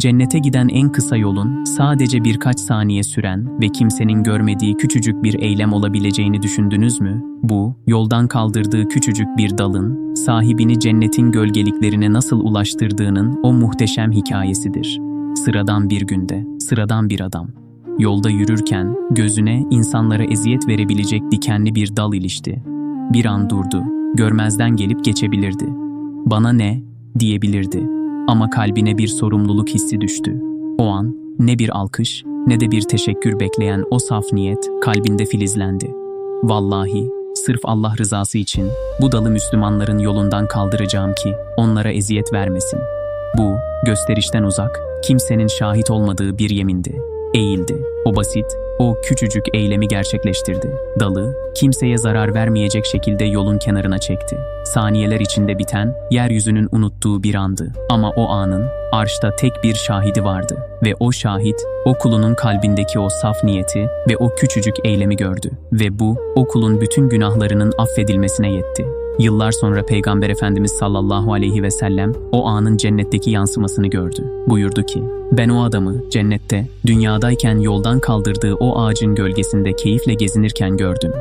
Cennete giden en kısa yolun sadece birkaç saniye süren ve kimsenin görmediği küçücük bir eylem olabileceğini düşündünüz mü? Bu, yoldan kaldırdığı küçücük bir dalın, sahibini cennetin gölgeliklerine nasıl ulaştırdığının o muhteşem hikayesidir. Sıradan bir günde, sıradan bir adam. Yolda yürürken gözüne insanlara eziyet verebilecek dikenli bir dal ilişti. Bir an durdu, görmezden gelip geçebilirdi. Bana ne, diyebilirdi. Ama kalbine bir sorumluluk hissi düştü. O an ne bir alkış ne de bir teşekkür bekleyen o saf niyet kalbinde filizlendi. Vallahi sırf Allah rızası için bu dalı Müslümanların yolundan kaldıracağım ki onlara eziyet vermesin. Bu gösterişten uzak, kimsenin şahit olmadığı bir yemindi. Eğildi. Basit, o küçücük eylemi gerçekleştirdi. Dalı, kimseye zarar vermeyecek şekilde yolun kenarına çekti. Saniyeler içinde biten, yeryüzünün unuttuğu bir andı. Ama o anın, arşta tek bir şahidi vardı. Ve o şahit, o kulunun kalbindeki o saf niyeti ve o küçücük eylemi gördü. Ve bu, o kulun bütün günahlarının affedilmesine yetti. Yıllar sonra Peygamber Efendimiz sallallahu aleyhi ve sellem o anın cennetteki yansımasını gördü. Buyurdu ki, ben o adamı cennette, dünyadayken yoldan kaldırdığı o ağacın gölgesinde keyifle gezinirken gördüm.